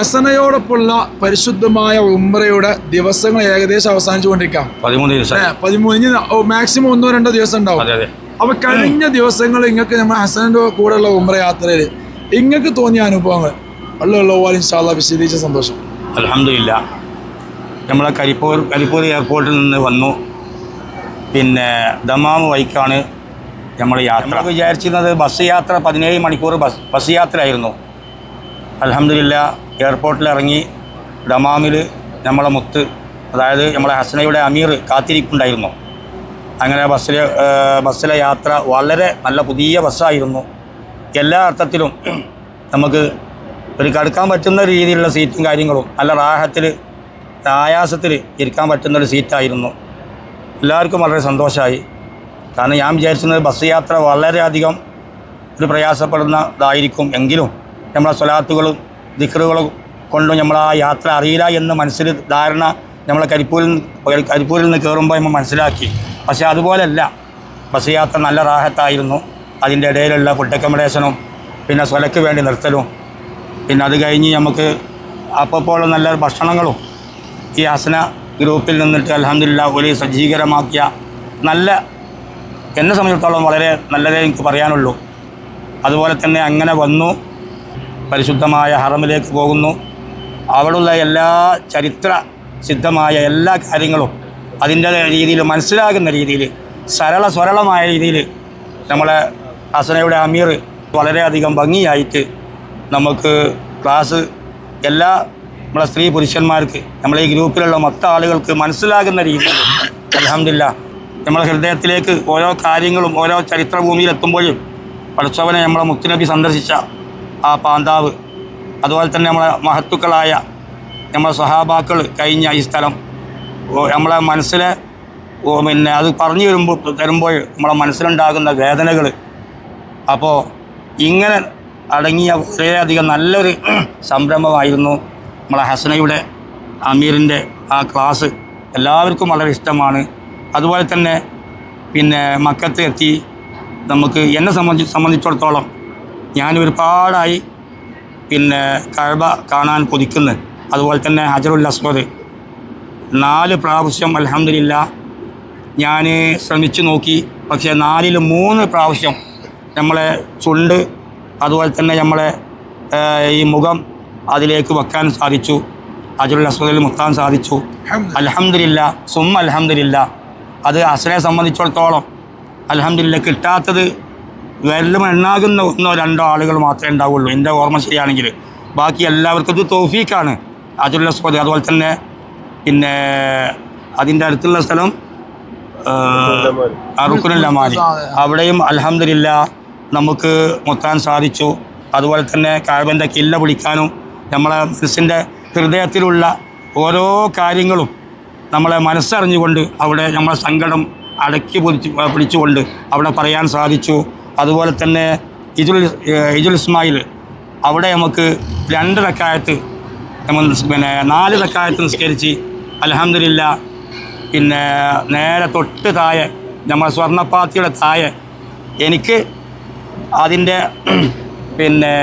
ഹസനയോടൊപ്പമുള്ള പരിശുദ്ധമായ ഉമ്രയുടെ ദിവസങ്ങൾ ഏകദേശം അവസാനിച്ചു കൊണ്ടിരിക്കാം പതിമൂന്ന് ദിവസം. പതിമൂന്ന് മാക്സിമം ഒന്നോ രണ്ടോ ദിവസം ഉണ്ടാവും. അതെ അതെ. അപ്പൊ കഴിഞ്ഞ ദിവസങ്ങൾ ഇങ്ങക്ക് നമ്മൾ ഹസനന്റെ കൂടെയുള്ള ഉമ്ര യാത്രയിൽ ഇങ്ങക്ക് തോന്നിയ അനുഭവങ്ങൾ? ഉള്ള ഇൻഷാല്ല വിശദീകരിച്ച സന്തോഷം. അലഹമില്ല നമ്മളെ കരിപ്പൂർ കരിപ്പൂർ എയർപോർട്ടിൽ നിന്ന് വന്നു. പിന്നെ ദമാമ് വൈക്കാണ് നമ്മൾ യാത്ര. നമ്മൾ വിചാരിച്ചിരുന്നത് ബസ് യാത്ര പതിനേഴ് മണിക്കൂർ ബസ് ബസ് യാത്രയായിരുന്നു. അലഹമില്ല എയർപോർട്ടിൽ ഇറങ്ങി ദമാമിൽ നമ്മളെ മുത്ത് അതായത് നമ്മളെ ഹസനയുടെ അമീർ കാത്തിരിപ്പുണ്ടായിരുന്നു. അങ്ങനെ ബസ്സിലെ ബസ്സിലെ യാത്ര വളരെ നല്ല പുതിയ ബസ്സായിരുന്നു. എല്ലാ അർത്ഥത്തിലും നമുക്ക് ഒരു കടുക്കാൻ പറ്റുന്ന രീതിയിലുള്ള സീറ്റും കാര്യങ്ങളും നല്ല റാഹത്തിൽ ആയാസത്തിൽ ഇരിക്കാൻ പറ്റുന്നൊരു സീറ്റായിരുന്നു. എല്ലാവർക്കും വളരെ സന്തോഷമായി കാരണം ഞാൻ വിചാരിച്ചിരുന്നത് ബസ് യാത്ര വളരെയധികം ഒരു പ്രയാസപ്പെടുന്നതായിരിക്കും എങ്കിലും നമ്മളെ സ്വലാത്തുകളും ദിക്കറുകളും കൊണ്ടും നമ്മൾ ആ യാത്ര അറിയില്ല എന്ന് മനസ്സിൽ ധാരണ നമ്മൾ കരിപ്പൂരിൽ കരിപ്പൂരിൽ നിന്ന് കയറുമ്പോൾ നമ്മൾ മനസ്സിലാക്കി. പക്ഷേ അതുപോലെയല്ല ബസ് യാത്ര നല്ല റാഹത്തായിരുന്നു. അതിന്റെ ഇടയിലുള്ള ഫുഡ് അക്കോമഡേഷനും പിന്നെ സ്വലയ്ക്ക് വേണ്ടി നിർത്തലും. പിന്നെ അത് കഴിഞ്ഞ് നമുക്ക് അപ്പോൾ നല്ല ഭക്ഷണങ്ങളും. ഈ ഹസന ഗ്രൂപ്പിൽ നിന്നിട്ട് അലഹമില്ല ഒരു സജ്ജീകരമാക്കിയ നല്ല എന്നെ സംബന്ധിച്ചിടത്തോളം വളരെ നല്ലതേ എനിക്ക് പറയാനുള്ളൂ. അതുപോലെ തന്നെ അങ്ങനെ വന്നു. പരിശുദ്ധമായ ഹറമിലേക്ക് പോകുന്നു. അവിടുള്ള എല്ലാ ചരിത്ര സിദ്ധമായ എല്ലാ കാര്യങ്ങളും അതിന്റെ രീതിയിൽ മനസ്സിലാകുന്ന രീതിയിൽ സരള സ്വരളമായ രീതിയിൽ നമ്മളെ ഹസനയുടെ അമീർ വളരെയധികം ഭംഗിയായിട്ട് നമുക്ക് ക്ലാസ് എല്ലാ നമ്മളെ സ്ത്രീ പുരുഷന്മാർക്ക് നമ്മളെ ഈ ഗ്രൂപ്പിലുള്ള മൊത്ത ആളുകൾക്ക് മനസ്സിലാകുന്ന രീതിയിൽ അലഹമില്ല നമ്മളെ ഹൃദയത്തിലേക്ക് ഓരോ കാര്യങ്ങളും ഓരോ ചരിത്രഭൂമിയിൽ എത്തുമ്പോഴും പഠിച്ചവനെ നമ്മളെ മുത്തുനബി സന്ദർശിച്ച ആ പാന്താവ്. അതുപോലെ തന്നെ നമ്മളെ മഹത്തുക്കളായ നമ്മളെ സഹാബാക്കൾ കഴിഞ്ഞ ഈ സ്ഥലം. നമ്മളെ മനസ്സിലെ പിന്നെ അത് പറഞ്ഞു വരുമ്പോൾ തരുമ്പോൾ നമ്മളെ മനസ്സിലുണ്ടാകുന്ന വേദനകൾ. അപ്പോൾ ഇങ്ങനെ അടങ്ങിയ വളരെയധികം നല്ലൊരു സംരംഭമായിരുന്നു നമ്മളെ ഹസനയുടെ അമീറിന്റെ ആ ക്ലാസ്. എല്ലാവർക്കും വളരെ ഇഷ്ടമാണ്. അതുപോലെ തന്നെ പിന്നെ മക്കത്ത് എത്തി നമുക്ക് എന്നെ സംബന്ധിച്ച് സംബന്ധിച്ചിടത്തോളം ഞാൻ ഒരുപാടായി പിന്നെ കഴബ കാണാൻ കൊതിക്കുന്നു. അതുപോലെ തന്നെ ഹജറുൽ അസ്വദ്. നാല് പ്രാവശ്യം അലഹമില്ല ഞാൻ ശ്രമിച്ചു നോക്കി. പക്ഷേ നാലിൽ മൂന്ന് പ്രാവശ്യം നമ്മളെ ചുണ്ട് അതുപോലെ തന്നെ നമ്മളെ ഈ മുഖം അതിലേക്ക് വെക്കാൻ സാധിച്ചു. അജുൽ അസ്വദിൽ മുത്താൻ സാധിച്ചു. അലഹമില്ല സും അലഹമില്ല അത് അസനെ സംബന്ധിച്ചിടത്തോളം അലഹമില്ല കിട്ടാത്തത് വെല്ലം എണ്ണാകുന്ന ഒന്നോ രണ്ടോ ആളുകൾ മാത്രമേ ഉണ്ടാവുള്ളൂ. എന്റെ ഓർമ്മ ശരിയാണെങ്കിൽ. ബാക്കി എല്ലാവർക്കും ഇത് തോഫീക്കാണ്. അതുള്ള അസ്വദ് അതുപോലെ തന്നെ പിന്നെ അതിന്റെ അടുത്തുള്ള സ്ഥലം അറുക്കുനല്ലമാരി. അവിടെയും അലഹമില്ല നമുക്ക് മുത്താൻ സാധിച്ചു. അതുപോലെ തന്നെ കാഴ്ബന്റെ കില്ല പിടിക്കാനും നമ്മളെ മനസ്സിന്റെ ഹൃദയത്തിലുള്ള ഓരോ കാര്യങ്ങളും നമ്മളെ മനസ്സറിഞ്ഞുകൊണ്ട് അവിടെ നമ്മളെ സങ്കടം അടക്കി പിടിച്ച് പിടിച്ചുകൊണ്ട് അവിടെ പറയാൻ സാധിച്ചു. അതുപോലെ തന്നെ ഇജുൽ ഇജുൽ ഇസ്മായിൽ. അവിടെ നമുക്ക് രണ്ട് റക്കായത്ത് നമ്മൾ പിന്നെ നാല് റക്കായത്ത് നിസ്കരിച്ച് അലഹമില്ല പിന്നെ നേരെ തൊട്ട് താഴെ നമ്മൾ സ്വർണപ്പാത്തിയുടെ താഴെ എനിക്ക് അതിന്റെ പിന്നെ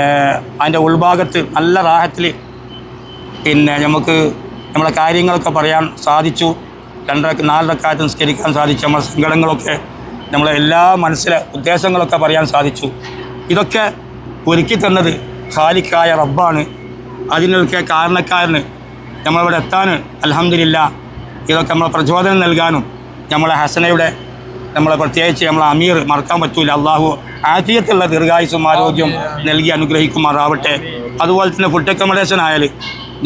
അതിന്റെ ഉൾഭാഗത്ത് നല്ല റാഹത്തിൽ പിന്നെ നമുക്ക് നമ്മുടെ കാര്യങ്ങളൊക്കെ പറയാൻ സാധിച്ചു. രണ്ടര നാലരക്കാലത്ത് നിസ്കരിക്കാൻ സാധിച്ചു. നമ്മളെ സങ്കടങ്ങളൊക്കെ നമ്മളെ എല്ലാ മനസ്സിലെ ഉദ്ദേശങ്ങളൊക്കെ പറയാൻ സാധിച്ചു. ഇതൊക്കെ ഒരുക്കി തന്നത് ഖാലിക്കായ റബ്ബാണ്. അതിനൊക്കെ കാരണക്കാരന് നമ്മളിവിടെ എത്താൻ അലഹമില്ല ഇതൊക്കെ നമ്മളെ പ്രചോദനം നൽകാനും നമ്മളെ ഹസനയുടെ നമ്മളെ പ്രത്യേകിച്ച് നമ്മളെ അമീർ മറക്കാൻ പറ്റൂല. അള്ളാഹു ആദ്യത്തുള്ള ദീർഘായുസും ആരോഗ്യം നൽകി അനുഗ്രഹിക്കുമാറാവട്ടെ. അതുപോലെ തന്നെ ഫുഡ് അക്കോമഡേഷൻ ആയാലും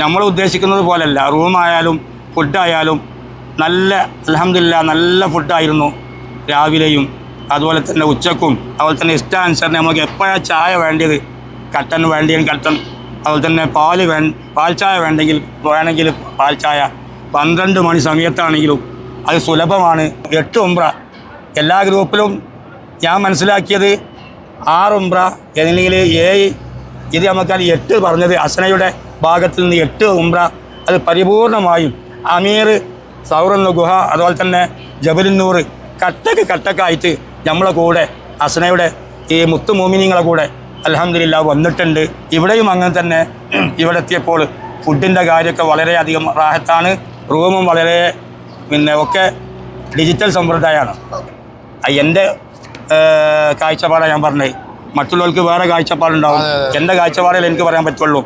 നമ്മൾ ഉദ്ദേശിക്കുന്നത് പോലെയല്ല റൂമായാലും ഫുഡായാലും നല്ല അലഹമില്ല നല്ല ഫുഡായിരുന്നു രാവിലെയും അതുപോലെ തന്നെ ഉച്ചക്കും അതുപോലെ തന്നെ ഇഷ്ടാനുസരണം നമുക്ക് എപ്പോഴാണ് ചായ വേണ്ടത്? കട്ടൻ വേണ്ടിയെങ്കിൽ കട്ടൻ അതുപോലെ തന്നെ പാൽ വേ പാൽ ചായ വേണ്ടെങ്കിൽ വേണമെങ്കിൽ പാൽ ചായ. പന്ത്രണ്ട് മണി സമയത്താണെങ്കിലും അത് സുലഭമാണ്. എട്ട് ഉംബ്ര എല്ലാ ഗ്രൂപ്പിലും ഞാൻ മനസ്സിലാക്കിയത് ആറ് ഉംബ്ര അല്ലെങ്കിൽ ഏഴ്. ഇത് നമുക്കാണ് എട്ട് പറഞ്ഞത്. അസനയുടെ ഭാഗത്തു നിന്ന് എട്ട് ഉംബ്ര അത് പരിപൂർണമായും അമീർ സൗറന്ന് ഗുഹ അതുപോലെ തന്നെ ജബലിന്നൂർ കട്ടക്ക് കട്ടക്കായിട്ട് നമ്മളെ കൂടെ അസനയുടെ ഈ മുത്തു മോമിനിങ്ങളെ കൂടെ അലഹമില്ല വന്നിട്ടുണ്ട്. ഇവിടെയും അങ്ങനെ തന്നെ ഇവിടെ എത്തിയപ്പോൾ ഫുഡിന്റെ കാര്യമൊക്കെ വളരെയധികം റാഹത്താണ്. റൂമും വളരെ പിന്നെ ഒക്കെ ഡിജിറ്റൽ സമ്പ്രദായമാണ്. എന്റെ കാഴ്ചപ്പാടാണ് ഞാൻ പറഞ്ഞത്. മറ്റുള്ളവർക്ക് വേറെ കാഴ്ചപ്പാടുണ്ടാവും. എന്റെ കാഴ്ചപ്പാടിൽ എനിക്ക് പറയാൻ പറ്റുള്ളൂ.